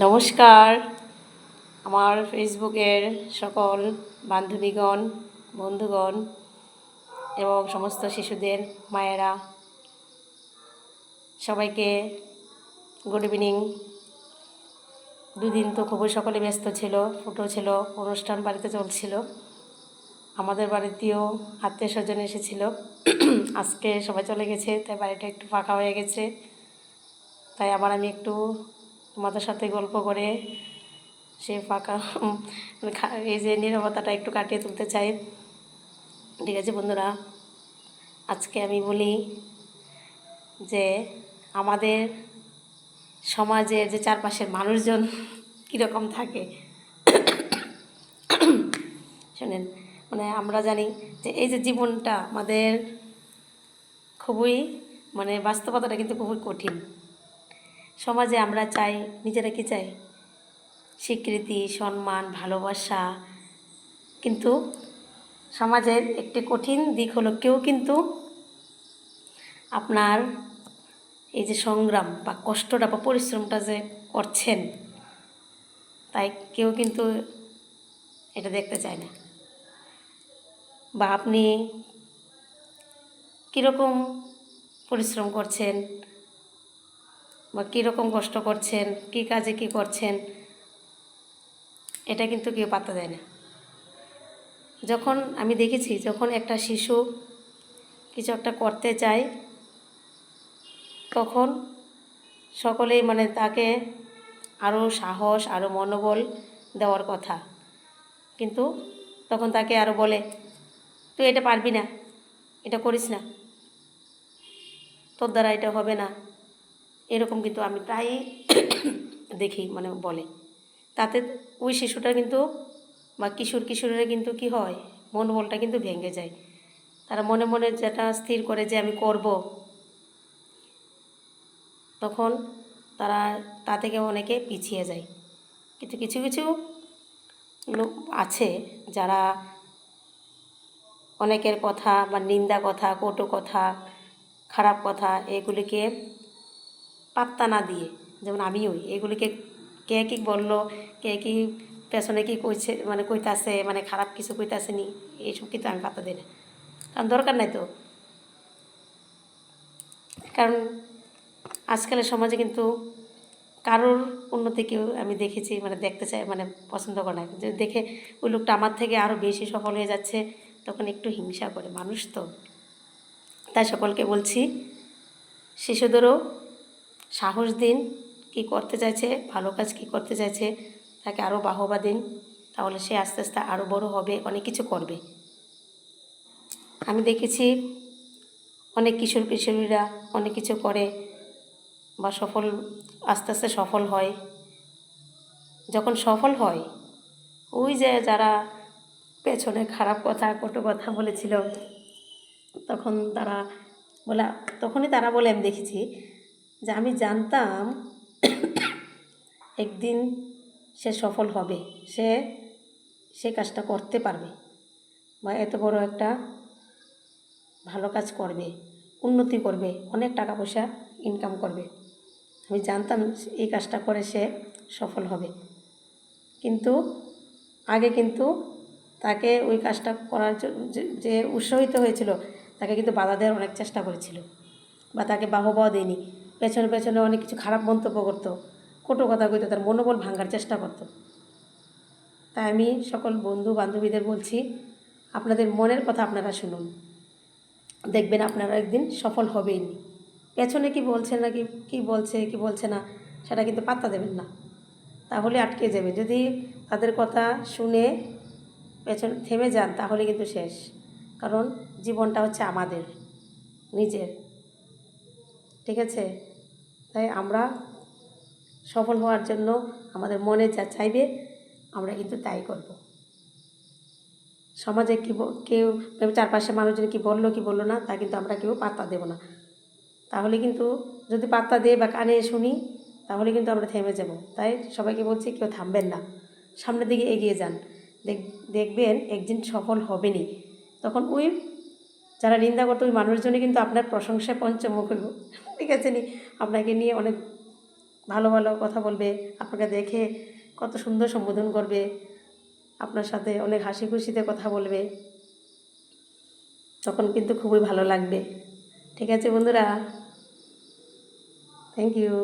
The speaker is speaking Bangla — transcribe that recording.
নমস্কার। আমার ফেসবুকের সকল বান্ধবীগণ, বন্ধুগণ এবং সমস্ত শিশুদের মায়েরা, সবাইকে গুড ইভিনিং দুদিন তো খুবই সকলে ব্যস্ত ছিল, ফুটো ছিল, অনুষ্ঠান বাড়িতে চলছিল। আমাদের বাড়িতেও আত্মীয় স্বজন এসেছিল। আজকে সবাই চলে গেছে, তাই বাড়িটা একটু ফাঁকা হয়ে গেছে। তাই আবার আমি একটু তোমাদের সাথে গল্প করে সে ফাঁকা মানে এই যে নিরবতাটা একটু কাটিয়ে তুলতে চাই। ঠিক আছে বন্ধুরা, আজকে আমি বলি যে আমাদের সমাজের যে চারপাশের মানুষজন কীরকম থাকে। শোনেন মানে আমরা জানি যে এই যে জীবনটা আমাদের খুবই মানে বাস্তবতাটা কিন্তু খুবই কঠিন। সমাজে আমরা চাই, নিজেরা কি চাই? স্বীকৃতি, সম্মান, ভালোবাসা। কিন্তু সমাজের একটি কঠিন দিক হলো কেউ কিন্তু আপনার এই যে সংগ্রাম বা কষ্টটা বা পরিশ্রমটা যে করছেন, তাই কেউ কিন্তু এটা দেখতে চায় না। বা আপনি কীরকম পরিশ্রম করছেন বা কীরকম কষ্ট করছেন, কী কাজে কী করছেন, এটা কিন্তু কেউ পাত্তা দেয় না। যখন আমি দেখেছি, যখন একটা শিশু কিছু একটা করতে চায় তখন সকলেই মানে তাকে আরও সাহস আরও মনোবল দেওয়ার কথা। কিন্তু তখন তাকে আরও বলে, তুই এটা পারবি না, এটা করিস না। তোর দ্বারা এটা হবে না। এরকম কিন্তু আমি প্রায়ই দেখি মানে বলে। তাতে ওই শিশুটা কিন্তু বা কিশোর কিশোরীরা কিন্তু কি হয়, মনোবলটা কিন্তু ভেঙে যায়। তারা মনে মনে যেটা স্থির করে যে আমি করব, তখন তারা তা থেকে অনেকে পিছিয়ে যায়। কিন্তু কিছু কিছু লোক আছে যারা অনেকের কথা বা নিন্দা কথা, কটু কথা, খারাপ কথা, এগুলিকে পাত্তা না দিয়ে, যেমন আমিও, এগুলিকে কে কি বলল, কে কি পেছনে কি কইছে মানে কইতাছে মানে খারাপ কিছু কইতাছে নি এইসব কিন্তু আমি পাত্তা দিই না। কারণ দরকার নাই তো। কারণ আজকালের সমাজে কিন্তু কারোর উন্নতি কেউ আমি দেখেছি মানে দেখতে চাই মানে পছন্দ করে না। যে দেখে ওই লোকটা আমার থেকে আরও বেশি সফল হয়ে যাচ্ছে, তখন একটু হিংসা করে। মানুষ তো। তাই সকলকে বলছি, শিশুদেরও সাহস দিন, কী করতে চাইছে, ভালো কাজ কী করতে চাইছে, তাকে আরও বাহবা দিন, তাহলে সে আস্তে আস্তে আরও বড় হবে, অনেক কিছু করবে। আমি দেখেছি অনেক কিশোর কিশোরীরা অনেক কিছু করে বা সফল, আস্তে আস্তে সফল হয়। যখন সফল হয়, ওই যে যারা পেছনে খারাপ কথা, কটু কথা বলেছিল, তখন তারা বলে, তখনই তারা বলে, আমি দেখেছি যে আমি জানতাম একদিন সে সফল হবে, সে সে কাজটা করতে পারবে বা এত বড় একটা ভালো কাজ করবে, উন্নতি করবে, অনেক টাকা পয়সা ইনকাম করবে। আমি জানতাম এই কাজটা করে সে সফল হবে। কিন্তু আগে কিন্তু তাকে ওই কাজটা করার যে উৎসাহিত হয়েছিল, তাকে কিন্তু বাধা দেওয়ার অনেক চেষ্টা করেছিল বা তাকে বাহবাও দেয়নি। পেছনে পেছনে অনেক কিছু খারাপ মন্তব্য করতো, কটু কথা কইতো, তার মনোবল ভাঙার চেষ্টা করতো। তাই আমি সকল বন্ধু বান্ধবীদের বলছি, আপনাদের মনের কথা আপনারা শুনুন। দেখবেন আপনারা একদিন সফল হবেই পেছনে কি বলছে না কী বলছে, কি বলছে না, সেটা কিন্তু পাত্তা দেবেন না। তাহলে আটকে যাবে। যদি তাদের কথা শুনে পেছন, থেমে যান, তাহলে কিন্তু শেষ। কারণ জীবনটা হচ্ছে আমাদের, নিজের। ঠিক আছে? তাই আমরা সফল হওয়ার জন্য আমাদের মনে যা চাইবে, আমরা কিন্তু তাই করব। সমাজে কী কেউ চারপাশে মানুষজন কি বলল কি বলল না, তা কিন্তু আমরা কেউ পাত্তা দেব না। তাহলে কিন্তু যদি পাত্তা দেয় বা কানে শুনি, তাহলে কিন্তু আমরা থেমে যাব। তাই সবাইকে বলছি কেউ থামবেন না। সামনের দিকে এগিয়ে যান। দেখ, দেখবেন একদিন সফল হবেনি তখন ওই যারা নিন্দা করতো ওই মানুষজনই কিন্তু আপনার প্রশংসায় পঞ্চমুখ ঠিক আছে নি। আপনাকে নিয়ে অনেক ভালো ভালো কথা বলবে। আপনাকে দেখে কত সুন্দর সম্বোধন করবে। আপনার সাথে অনেক হাসি খুশিতে কথা বলবে। তখন কিন্তু খুবই ভালো লাগবে। ঠিক আছে বন্ধুরা? Thank you